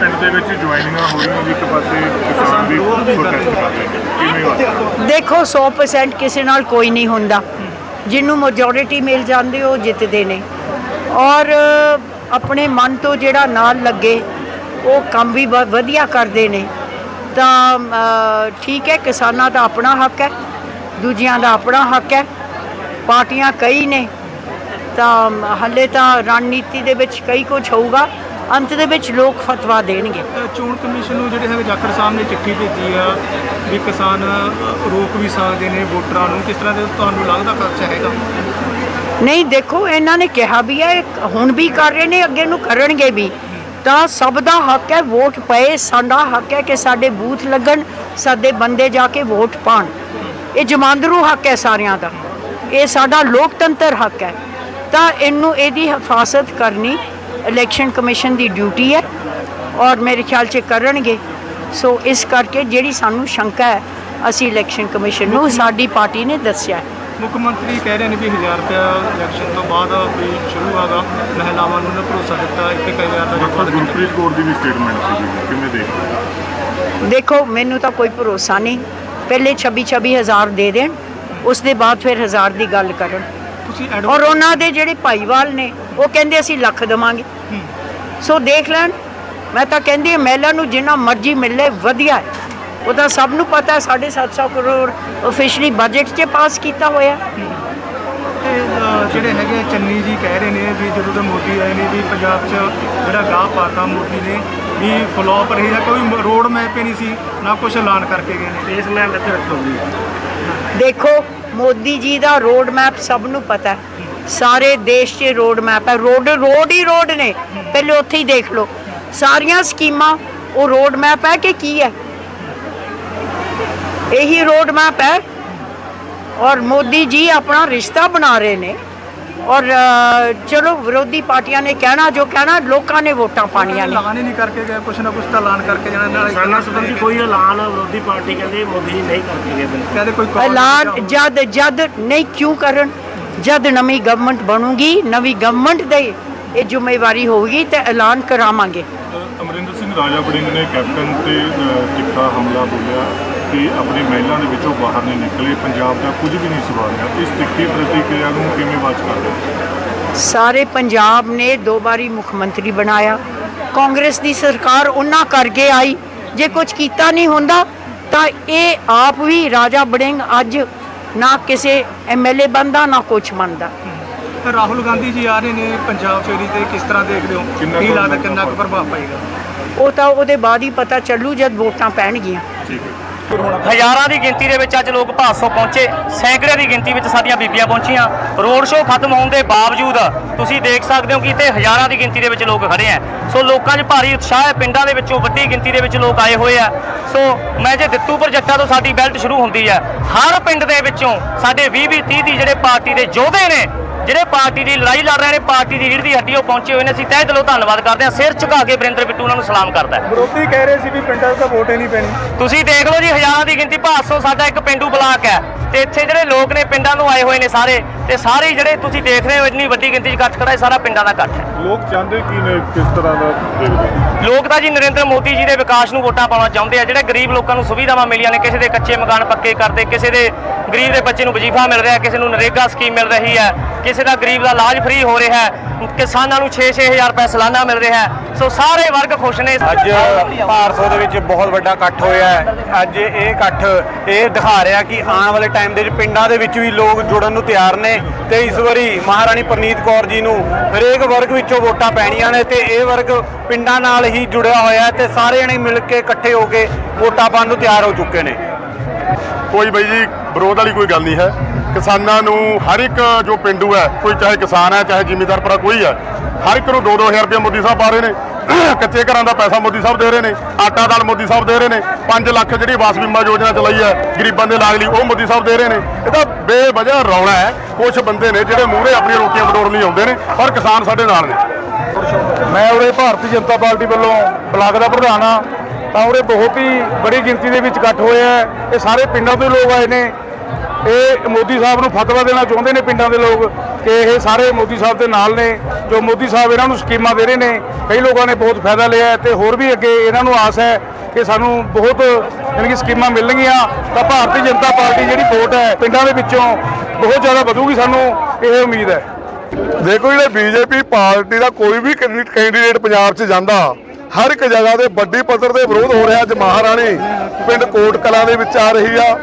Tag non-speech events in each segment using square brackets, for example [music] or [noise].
ਪਿੰਡ ਦੇ ਵਿੱਚ ਜੁਆਇਨਿੰਗਾਂ ਹੋ ਰਹੀਆਂ ਜੀ ਇੱਕ ਪਾਸੇ ਕਿਸਾਨ ਵੀ ਪ੍ਰੋਟੈਸਟ ਕਰ ਰਹੇ ਨੇ। ਕਿਵੇਂ ਵਾ ਦੇਖੋ 100% ਕਿਸੇ ਨਾਲ ਕੋਈ ਨਹੀਂ ਹੁੰਦਾ। ਜਿਹਨੂੰ ਮੈਜੋਰਿਟੀ ਮਿਲ ਜਾਂਦੀ ਉਹ ਜਿੱਤਦੇ ਨੇ। ਔਰ ਆਪਣੇ ਮਨ ਤੋਂ ਜਿਹੜਾ ਨਾਲ ਲੱਗੇ ਉਹ ਕੰਮ ਵੀ ਬਹੁਤ ਵਧੀਆ ਕਰਦੇ ਨੇ। ਤਾਂ ਅ, ਠੀਕ ਹੈ ਕਿਸਾਨਾਂ ਦਾ ਆਪਣਾ ਹੱਕ ਹੈ ਦੂਜਿਆਂ ਦਾ ਆਪਣਾ ਹੱਕ ਹੈ। ਪਾਰਟੀਆਂ ਕਈ ਨੇ। ਤਾਂ ਹੱਲੇ ਤਾਂ ਰਣਨੀਤੀ ਦੇ ਵਿੱਚ ਕਈ ਕੁਝ ਹੋਊਗਾ। ਅੰਤ ਦੇ ਵਿੱਚ ਲੋਕ ਫਤਵਾ ਦੇਣਗੇ। ਚੋਣ ਕਮਿਸ਼ਨ ਨੂੰ ਜਿਹੜੇ ਹੈਗੇ ਜਾਖੜ ਸਾਹਿਬ ਨੇ ਚਿੱਠੀ ਭੇਜੀ ਆ ਵੀ ਕਿਸਾਨ ਰੋਕ ਵੀ ਸਕਦੇ ਨੇ ਵੋਟਰਾਂ ਨੂੰ। ਕਿਸ ਤਰ੍ਹਾਂ ਦੇ ਤੁਹਾਨੂੰ ਲੱਗਦਾ ਖਰਚਾ ਹੈਗਾ? ਨਹੀਂ ਦੇਖੋ ਇਹਨਾਂ ਨੇ ਕਿਹਾ ਵੀ ਹੈ ਹੁਣ ਵੀ ਕਰ ਰਹੇ ਨੇ ਅੱਗੇ ਨੂੰ ਕਰਨਗੇ ਵੀ। ਤਾਂ ਸਭ ਦਾ ਹੱਕ ਹੈ ਵੋਟ ਪਏ ਸਾਡਾ ਹੱਕ ਹੈ ਕਿ ਸਾਡੇ ਬੂਥ ਲੱਗਣ ਸਾਡੇ ਬੰਦੇ ਜਾ ਕੇ ਵੋਟ ਪਾਣ। ਇਹ ਜਮਾਂਦਰੂ ਹੱਕ ਹੈ ਸਾਰਿਆਂ ਦਾ। ਇਹ ਸਾਡਾ ਲੋਕਤੰਤਰ ਹੱਕ ਹੈ। ਤਾਂ ਇਹਨੂੰ ਇਹਦੀ ਹਿਫਾਜ਼ਤ ਕਰਨੀ ਇਲੈਕਸ਼ਨ ਕਮਿਸ਼ਨ ਦੀ ਡਿਊਟੀ ਹੈ ਔਰ ਮੇਰੇ ਖਿਆਲ 'ਚ ਕਰਨਗੇ। ਸੋ ਇਸ ਕਰਕੇ ਜਿਹੜੀ ਸਾਨੂੰ ਸ਼ੰਕਾ ਹੈ ਅਸੀਂ ਇਲੈਕਸ਼ਨ ਕਮਿਸ਼ਨ ਨੂੰ ਸਾਡੀ ਪਾਰਟੀ ਨੇ ਦੱਸਿਆ ਮੁੱਖ ਮੰਤਰੀ ਕਹਿ ਰਹੇ ਨੇ ਵੀ 1000 ਰੁਪਇਆ ਇਲੈਕਸ਼ਨ ਤੋਂ ਬਾਅਦ ਵੀ ਸ਼ੁਰੂ ਹੋਗਾ। ਮਹਿਲਾਵਾਂ ਨੂੰ ਨੇ ਭਰੋਸਾ ਦਿੱਤਾ 1000 ਦਾ ਦੇਖੋ ਰਿਕਾਰਡ ਗੁਰਪ੍ਰੀਤ ਕੌਰ ਦੀ ਵੀ ਸਟੇਟਮੈਂਟ ਸੀ ਕਿਵੇਂ ਦੇਖਦੇ? ਦੇਖੋ ਮੈਨੂੰ ਤਾਂ ਕੋਈ ਭਰੋਸਾ ਨਹੀਂ। ਪਹਿਲੇ 26 26 ਹਜ਼ਾਰ ਦੇ ਦੇਣ ਉਸ ਦੇ ਬਾਅਦ ਫਿਰ ਹਜ਼ਾਰ ਦੀ ਗੱਲ ਕਰਨ। ਤੁਸੀਂ ਔਰ ਉਹਨਾਂ ਦੇ ਜਿਹੜੇ ਭਾਈਵਾਲ ਨੇ ਉਹ ਕਹਿੰਦੇ ਅਸੀਂ ਲੱਖ ਦੇਵਾਂਗੇ। ਸੋ ਦੇਖ ਲੈਣ ਮੈਂ ਤਾਂ ਕਹਿੰਦੀ ਹਾਂ ਮਹਿਲਾ ਨੂੰ ਜਿੰਨਾ ਮਰਜ਼ੀ ਮਿਲੇ ਵਧੀਆ ਹੈ। ਉਹ ਤਾਂ ਸਭ ਨੂੰ ਪਤਾ ਹੈ 750 ਕਰੋੜ ਆਫੀਸ਼ੀਅਲੀ ਬਜਟ 'ਚ ਪਾਸ ਕੀਤਾ ਹੋਇਆ। ਜਿਹੜੇ ਹੈਗੇ ਚੰਨੀ ਜੀ ਕਹਿ ਰਹੇ ਨੇ ਵੀ ਜਦੋਂ ਦੇ ਮੋਦੀ ਆਏ ਨੇ ਵੀ ਪੰਜਾਬ 'ਚ ਜਿਹੜਾ ਗਾਹ ਪਾਤਾ ਮੋਦੀ ਨੇ। ਵੀ ਫਲੋਪ ਰਹੀ ਹੈ ਕੋਈ ਰੋਡ ਮੈਪ ਹੀ ਨਹੀਂ ਸੀ ਨਾ ਕੁਝ ਐਲਾਨ ਕਰਕੇ ਗਏ ਨੇ। ਫੇਸ ਮੈਪ ਇੱਥੇ ਰੱਖੋ ਜੀ। ਦੇਖੋ ਮੋਦੀ ਜੀ ਦਾ ਰੋਡ ਮੈਪ ਸਭ ਨੂੰ ਪਤਾ ਹੈ। ਸਾਰੇ ਦੇਸ਼ 'ਚ ਰੋਡ ਮੈਪ ਹੈ। ਰੋਡ ਰੋਡ ਹੀ ਰੋਡ ਨੇ। ਪਹਿਲੇ ਉੱਥੇ ਹੀ ਦੇਖ ਲਓ। ਸਾਰੀਆਂ ਸਕੀਮਾਂ ਉਹ ਰੋਡ ਮੈਪ ਹੈ ਕਿ ਕੀ ਹੈ? ਇਹੀ ਰੋਡ ਮੈਪ ਹੈ। ਔਰ ਮੋਦੀ ਜੀ ਆਪਣਾ ਰਿਸ਼ਤਾ ਬਣਾ ਰਹੇ ਨੇ। ਔਰ ਚਲੋ ਵਿਰੋਧੀ ਪਾਰਟੀਆਂ ਨੇ ਕਹਿਣਾ ਜੋ ਕਹਿਣਾ ਲੋਕਾਂ ਨੇ ਵੋਟਾਂ ਪਾਣੀਆਂ ਨੇ। ਐਲਾਨ ਹੀ ਨਹੀਂ ਕਰਕੇ ਗਏ ਕੁਛ ਨਾ ਕੁਛ ਤਾਂ ਐਲਾਨ ਕਰਕੇ ਜਾਣਾ ਨਾਲ ਕਿਸਾਨਾਂ ਸੰਬੰਧੀ ਕੋਈ ਐਲਾਨ ਵਿਰੋਧੀ ਪਾਰਟੀ ਕਹਿੰਦੇ ਮੋਦੀ ਜੀ ਨਹੀਂ ਕਰਕੇ ਗਏ ਬਿਲਕੁਲ। ਕਹਿੰਦੇ ਕੋਈ ਐਲਾਨ ਜਦ ਜਦ ਨਹੀਂ ਕਿਉਂ ਕਰਨ? ਜਦ ਨਵੀਂ ਗਵਰਨਮੈਂਟ ਬਣੂਗੀ ਨਵੀਂ ਗਵਰਨਮੈਂਟ ਦੇ ਇਹ ਜ਼ਿੰਮੇਵਾਰੀ ਹੋਊਗੀ ਤੇ ਐਲਾਨ ਕਰਾਵਾਂਗੇ। ਅਮਰਿੰਦਰ ਸਿੰਘ ਰਾਜਾ ਵੜਿੰਗ ਨੇ ਕੈਪਟਨ ਤੇ ਤਿੱਖਾ ਹਮਲਾ ਬੋਲਿਆ। ਕਿ ਆਪਣੀ ਮਹਿਲਾ ਦੇ ਵਿੱਚੋਂ ਬਾਹਰ ਨਹੀਂ ਨਿਕਲੇ ਪੰਜਾਬ ਦਾ ਕੁਝ ਵੀ ਨਹੀਂ ਸਵਾਰਿਆ। ਇਸ ਤਿੱਖੀ ਪ੍ਰਤੀਕਿਰਿਆ ਨੂੰ ਕਿਵੇਂ ਵਾਚ ਕਰਦੇ? ਸਾਰੇ ਪੰਜਾਬ ਨੇ ਦੋ ਵਾਰੀ ਮੁੱਖ ਮੰਤਰੀ ਬਣਾਇਆ। ਕਾਂਗਰਸ ਦੀ ਸਰਕਾਰ ਉਹਨਾਂ ਕਰਕੇ ਆਈ। ਜੇ ਕੁਝ ਕੀਤਾ ਨਹੀਂ ਹੁੰਦਾ ਤਾਂ ਇਹ ਆਪ ਵੀ ਰਾਜਾ ਬੜਿੰਗ ਅੱਜ ਨਾ ਕਿਸੇ ਐਮਐਲਏ ਬੰਦਾ ਨਾ ਕੁਛ ਬਣਦਾ। ਤਾਂ ਰਾਹੁਲ ਗਾਂਧੀ ਜੀ ਆ ਰਹੇ ਨੇ ਪੰਜਾਬ ਫੇਰੀ ਤੇ ਕਿਸ ਤਰ੍ਹਾਂ ਦੇਖਦੇ ਹੋ? ਕਿੰਨਾ ਕੀ ਕੁ ਲੱਗਦਾ ਕਿੰਨਾ ਕੁ ਪ੍ਰਭਾਵ ਪਏਗਾ? ਉਹ ਤਾਂ ਉਹਦੇ ਬਾਅਦ ਹੀ ਪਤਾ ਚੱਲੂ ਜਦ ਵੋਟਾਂ ਪੈਣਗੀਆਂ। ਠੀਕ ਹੈ। ਹਜ਼ਾਰਾਂ ਦੀ ਗਿਣਤੀ ਦੇ ਵਿੱਚ ਅੱਜ ਲੋਕ ਭਾਸੋ ਪਹੁੰਚੇ। ਸੈਂਕੜੇ ਦੀ ਗਿਣਤੀ ਵਿੱਚ ਸਾਡੀਆਂ ਬੀਬੀਆਂ ਪਹੁੰਚੀਆਂ। ਰੋਡ ਸ਼ੋਅ ਖਤਮ ਹੋਣ ਦੇ ਬਾਵਜੂਦ ਤੁਸੀਂ ਦੇਖ ਸਕਦੇ ਹੋ ਕਿ ਇੱਥੇ ਹਜ਼ਾਰਾਂ ਦੀ ਗਿਣਤੀ ਦੇ ਵਿੱਚ ਲੋਕ ਖੜੇ ਆ ਸੋ ਲੋਕਾਂ 'ਚ ਭਾਰੀ ਉਤਸ਼ਾਹ ਹੈ। ਪਿੰਡਾਂ ਦੇ ਵਿੱਚੋਂ ਵੱਡੀ ਗਿਣਤੀ ਦੇ ਵਿੱਚ ਲੋਕ ਆਏ ਹੋਏ ਆ ਸੋ ਮੈਂ ਜੇ ਦਿੱਤੂਪੁਰ ਜੱਟਾਂ ਤੋਂ ਸਾਡੀ ਬੈਲਟ ਸ਼ੁਰੂ ਹੁੰਦੀ ਹੈ ਹਰ ਪਿੰਡ ਦੇ ਵਿੱਚੋਂ ਸਾਡੇ 20 20 30 30 ਜਿਹੜੇ ਪਾਰਟੀ ਦੇ ਯੋਧੇ ਨੇ ਜਿਹੜੇ ਪਾਰਟੀ ਦੀ ਲੜਾਈ ਲੜ ਰਹੇ ਨੇ ਪਾਰਟੀ ਦੀ ਰੀੜ ਦੀ ਹੱਡੀ ਉਹ ਪਹੁੰਚੇ ਹੋਏ ਨੇ ਅਸੀਂ ਤਹਿ ਦਿਲੋਂ ਧੰਨਵਾਦ ਕਰਦੇ ਹਾਂ। ਸਿਰ ਝੁਕਾ ਕੇ ਵਰਿੰਦਰ ਬਿੱਟੂ ਉਹਨਾਂ ਨੂੰ ਸਲਾਮ ਕਰਦਾ ਵਿਰੋਧੀ ਕਹਿ ਰਹੇ ਸੀ ਵੀ ਪਿੰਡਾਂ 'ਚ ਵੋਟ ਹੀ ਨਹੀਂ ਪੈਣੀ। ਤੁਸੀਂ ਦੇਖ ਲਓ ਜੀ ਹਜ਼ਾਰਾਂ ਦੀ ਗਿਣਤੀ ਭਾਸੋ ਸਾਡਾ ਇੱਕ ਪਿੰਡੂ ਬਲਾਕ ਹੈ ਤੇ ਇੱਥੇ ਜਿਹੜੇ ਲੋਕ ਨੇ ਪਿੰਡਾਂ ਤੋਂ ਆਏ ਹੋਏ ਨੇ ਸਾਰੇ। ਤੇ ਸਾਰੇ ਹੀ ਜਿਹੜੇ ਤੁਸੀਂ ਦੇਖ ਰਹੇ ਹੋ ਇੰਨੀ ਵੱਡੀ ਗਿਣਤੀ 'ਚ ਇਕੱਠ ਖੜਾ ਇਹ ਸਾਰਾ ਪਿੰਡਾਂ ਦਾ ਇਕੱਠ ਹੈ। ਲੋਕ ਚਾਹੁੰਦੇ ਕੀ ਨੇ ਕਿਸ ਤਰ੍ਹਾਂ ਦਾ ਦੇਖਦੇ ਹੋ? ਲੋਕ ਤਾਂ ਜੀ ਨਰਿੰਦਰ ਮੋਦੀ ਜੀ ਦੇ ਵਿਕਾਸ ਨੂੰ ਵੋਟਾਂ ਪਾਉਣਾ ਚਾਹੁੰਦੇ ਆ ਜਿਹੜੇ ਗਰੀਬ ਲੋਕਾਂ ਨੂੰ ਸੁਵਿਧਾਵਾਂ ਮਿਲੀਆਂ ਨੇ ਕਿਸੇ ਦੇ ਕੱਚੇ ਮਕਾਨ ਪੱਕੇ ਕਰਦੇ ਕਿਸੇ ਦੇ ਗਰੀਬ ਦੇ ਬੱਚੇ ਨੂੰ ਵਜ਼ੀਫਾ ਮਿਲ ਰਿਹਾ ਕਿਸੇ ਨੂੰ ਨਰੇਗਾ ਸਕੀਮ ਮਿਲ ਰਹੀ ਹੈ ਕਿਸੇ ਦਾ ਗਰੀਬ ਦਾ ਇਲਾਜ ਫ੍ਰੀ ਹੋ ਰਿਹਾ ਹੈ ਕਿਸਾਨਾਂ ਨੂੰ 6-6000 ਰੁਪਏ ਸਾਲਾਨਾ ਮਿਲ ਰਿਹਾ ਹੈ। ਸੋ ਸਾਰੇ ਵਰਗ ਖੁਸ਼ ਨੇ। ਅੱਜ ਭਾਰਸੋ ਦੇ ਵਿੱਚ ਬਹੁਤ ਵੱਡਾ ਇਕੱਠ ਹੋਇਆ ਹੈ। ਅੱਜ ਇਹ ਇਕੱਠ ਇਹ ਦਿਖਾ ਰਿਹਾ ਕਿ ਆਉਣ ਵਾਲੇ ਟਾਈਮ ਦੇ ਵਿੱਚ ਪਿੰਡਾਂ ਦੇ ਵਿੱਚ ਵੀ ਲੋਕ ਜੁੜਨ ਨੂੰ ਤਿਆਰ ਨੇ। ਤੇ ਇਸ ਵਾਰੀ ਮਹਾਰਾਣੀ ਪ੍ਰਨੀਤ ਕੌਰ ਜੀ ਨੂੰ ਹਰੇਕ ਵਰਗ ਵਿੱਚੋਂ ਵੋਟਾਂ ਪੈਣੀਆਂ ਨੇ ਤੇ ਇਹ ਵਰਗ ਪਿੰਡਾਂ ਨਾਲ ਹੀ ਜੁੜਿਆ ਹੋਇਆ ਹੈ ਤੇ ਸਾਰੇ ਜਣੇ ਮਿਲ ਕੇ ਇਕੱਠੇ ਹੋ ਕੇ ਵੋਟਾਂ ਪਾਉਣ ਨੂੰ ਤਿਆਰ ਹੋ ਚੁੱਕੇ ਨੇ। ਕੋਈ ਬਈ ਜੀ, ਵਿਰੋਧ ਵਾਲੀ ਕੋਈ ਗੱਲ ਨਹੀਂ ਹੈ। ਕਿਸਾਨਾਂ ਨੂੰ ਹਰ ਇੱਕ ਜੋ ਪਿੰਡੂ ਹੈ, ਕੋਈ ਚਾਹੇ ਕਿਸਾਨ ਹੈ, ਚਾਹੇ ਜ਼ਿਮੀਂਦਾਰ ਭਰਾ, ਕੋਈ ਹੈ, ਹਰ ਇੱਕ ਨੂੰ 2-2000 ਰੁਪਏ ਮੋਦੀ ਸਾਹਿਬ ਪਾ ਰਹੇ ਨੇ। [clears throat] ਕੱਚੇ ਘਰਾਂ ਦਾ ਪੈਸਾ ਮੋਦੀ ਸਾਹਿਬ ਦੇ ਰਹੇ ਨੇ, ਆਟਾ ਦਾਲ ਮੋਦੀ ਸਾਹਿਬ ਦੇ ਰਹੇ ਨੇ 5 ਲੱਖ ਜਿਹੜੀ ਆਵਾਸ ਬੀਮਾ ਯੋਜਨਾ ਚਲਾਈ ਹੈ, ਗਰੀਬਾਂ ਦੇ ਲਾਗ ਲਈ ਉਹ ਮੋਦੀ ਸਾਹਿਬ ਦੇ ਰਹੇ ਨੇ। ਇਹ ਤਾਂ ਬੇਵਜ੍ਹਾ ਰੌਲਾ ਹੈ ਕੁਝ ਬੰਦੇ ਨੇ ਜਿਹੜੇ ਮੂਹਰੇ ਆਪਣੀਆਂ ਰੋਟੀਆਂ ਬਟੋਰਨ ਲਈ ਆਉਂਦੇ ਨੇ, ਪਰ ਕਿਸਾਨ ਸਾਡੇ ਨਾਲ ਨੇ। ਮੈਂ ਉਰੇ ਭਾਰਤੀ ਜਨਤਾ ਪਾਰਟੀ ਵੱਲੋਂ ਬਲਾਕ ਦਾ ਪ੍ਰਧਾਨ ਆ ਤਾਂ ਉਰੇ ਬਹੁਤ ਹੀ ਬੜੀ ਗਿਣਤੀ ਦੇ ਵਿੱਚ ਇਕੱਠ ਹੋਇਆ ਹੈ ਇਹ ਸਾਰੇ ਪਿੰਡਾਂ ਤੋਂ ਲੋਕ ਆਏ ਨੇ ਇਹ ਮੋਦੀ ਸਾਹਿਬ ਨੂੰ ਫਤਵਾ ਦੇਣਾ ਚਾਹੁੰਦੇ ਨੇ ਪਿੰਡਾਂ ਦੇ ਲੋਕ ਕਿ ਇਹ ਸਾਰੇ ਮੋਦੀ ਸਾਹਿਬ ਦੇ ਨਾਲ ਨੇ, ਜੋ ਮੋਦੀ ਸਾਹਿਬ ਇਹਨਾਂ ਨੂੰ ਸਕੀਮਾਂ ਦੇ ਰਹੇ ਨੇ, ਕਈ ਲੋਕਾਂ ਨੇ ਬਹੁਤ ਫਾਇਦਾ ਲਿਆ ਹੈ ਤੇ ਹੋਰ ਵੀ ਅੱਗੇ ਇਹਨਾਂ ਨੂੰ ਆਸ ਹੈ ਕਿ ਸਾਨੂੰ ਬਹੁਤ, ਯਾਨੀ ਕਿ ਸਕੀਮਾਂ ਮਿਲਣਗੀਆਂ ਤਾਂ ਭਾਰਤੀ ਜਨਤਾ ਪਾਰਟੀ ਜਿਹੜੀ ਵੋਟ ਹੈ ਪਿੰਡਾਂ ਦੇ ਵਿੱਚੋਂ ਬਹੁਤ ਜ਼ਿਆਦਾ ਵਧੂਗੀ ਸਾਨੂੰ, ਇਹ ਉਮੀਦ ਹੈ। ਦੇਖੋ ਜਿਹੜੇ ਬੀਜੇਪੀ ਪਾਰਟੀ ਦਾ ਕੋਈ ਵੀ ਕੈਂਡੀ- ਕੈਂਡੀਡੇਟ ਪੰਜਾਬ 'ਚ ਜਾਂਦਾ, ਹਰ ਇੱਕ ਜਗ੍ਹਾ ਤੇ ਵੱਡੀ ਪੱਧਰ ਤੇ ਵਿਰੋਧ ਹੋ ਰਿਹਾ ਅੱਜ ਮਹਾਰਾਣੀ, ਪਿੰਡ ਕੋਟ ਕਲਾ ਦੇ ਵਿੱਚ ਆ ਰਹੀ ਆ।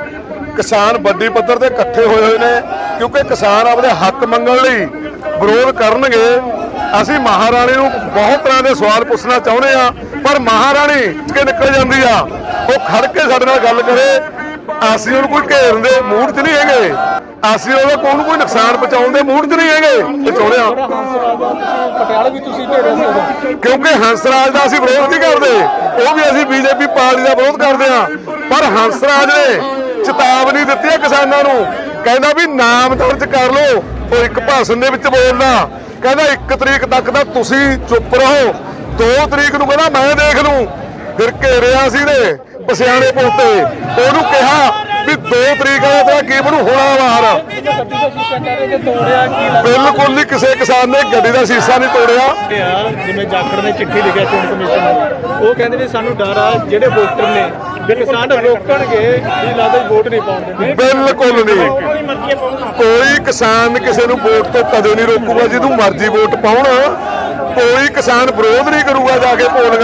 ਕਿਸਾਨ ਵੱਡੀ ਪੱਧਰ ਤੇ ਇਕੱਠੇ ਹੋਏ ਹੋਏ ਨੇ, ਕਿਉਂਕਿ ਕਿਸਾਨ ਆਪਣੇ ਹੱਕ ਮੰਗਣ ਲਈ ਵਿਰੋਧ ਕਰਨਗੇ। ਅਸੀਂ ਮਹਾਰਾਣੀ ਨੂੰ ਬਹੁਤ ਤਰ੍ਹਾਂ ਦੇ ਸਵਾਲ ਪੁੱਛਣਾ ਚਾਹੁੰਦੇ ਆ ਪਰ ਮਹਾਰਾਣੀ ਕੇ ਨਿਕਲ ਜਾਂਦੀ ਆ? ਉਹ ਖੜ ਕੇ ਸਾਡੇ ਨਾਲ ਗੱਲ ਕਰੇ। ਅਸੀਂ ਉਹਨੂੰ ਕੋਈ ਘੇਰਨ ਦੇ ਮੂਡ 'ਚ ਨਹੀਂ ਹੈਗੇ। ਅਸੀਂ ਉਹਦਾ ਕੋਈ ਕੋਈ ਨੁਕਸਾਨ ਪਹੁੰਚਾਉਣ ਦੇ ਮੂਡ 'ਚ ਨਹੀਂ ਹੈਗੇ। ਇਹ ਚਾਹੁੰਦੇ ਆ ਪਟਿਆਲਾ ਵੀ ਤੁਸੀਂ ਘੇਰਿਆ ਸੀ ਕਿਉਂਕਿ ਹੰਸਰਾਜ ਦਾ ਅਸੀਂ ਵਿਰੋਧ ਨਹੀਂ ਕਰਦੇ। ਉਹ ਵੀ ਅਸੀਂ ਬੀਜੇਪੀ ਪਾਰਟੀ ਦਾ ਵਿਰੋਧ ਕਰਦੇ ਆ ਪਰ ਹੰਸਰਾਜ ਨੇ ਚੇਤਾਵਨੀ ਦਿੱਤੀ ਹੈ ਕਿਸਾਨਾਂ ਨੂੰ। ਕਹਿੰਦਾ ਵੀ ਨਾਮ ਦਰਜ ਕਰ ਲਓ, ਉਹ ਇੱਕ ਭਾਸ਼ਣ ਦੇ ਵਿੱਚ ਬੋਲਦਾ। ਕਹਿੰਦਾ 1 ਤਰੀਕ ਤੱਕ ਤਾਂ ਤੁਸੀਂ ਚੁੱਪ ਰਹੋ। 2 ਤਰੀਕ ਨੂੰ ਕਹਿੰਦਾ ਮੈਂ ਦੇਖ ਲੂੰ। ਫਿਰ ਘੇਰਿਆ ਸੀ ਨੇ ਪਸਿਆਣੇ ਪੁੱਤੇ ਉਹਨੂੰ ਕਿਹਾ ਵੀ 2 ਤਰੀਕ ਦਾ ਤੇਰਾ ਕੀ ਬਣੂ? ਹੋਣਾ ਕੀ ਬਿਲਕੁਲ ਨਹੀਂ ਕਿਸੇ ਕਿਸਾਨ ਨੇ ਗੱਡੀ ਦਾ ਸ਼ੀਸ਼ਾ ਨਹੀਂ ਤੋੜਿਆ। ਜਿਵੇਂ ਜਾਖੜ ਨੇ ਚਿੱਠੀ ਲਿਖਿਆ ਚੋਣ ਕਮਿਸ਼ਨ ਨੂੰ। ਉਹ ਕਹਿੰਦੇ ਵੀ ਸਾਨੂੰ ਡਰ ਆ ਜਿਹੜੇ ਵੋਟਰ ਨੇ ਕਿਸਾਨ ਰੋਕਣਗੇ ਵੀ ਲੱਗਦਾ ਵੋਟ ਨਹੀਂ ਪਾਉਣ ਦਿੰਦੇ। ਬਿਲਕੁਲ ਨਹੀਂ। ਕੋਈ ਕਿਸਾਨ ਕਿਸੇ ਨੂੰ ਵੋਟ ਤੋਂ ਕਦੇ ਨਹੀਂ ਰੋਕੂਗਾ ਜਿਹਨੂੰ ਮਰਜ਼ੀ ਵੋਟ ਪਾਉਣ। ਕੋਈ ਕਿਸਾਨ ਵਿਰੋਧ ਨਹੀਂ ਕਰੂਗਾ ਜਾ ਕੇ ਪੋਲਿੰਗ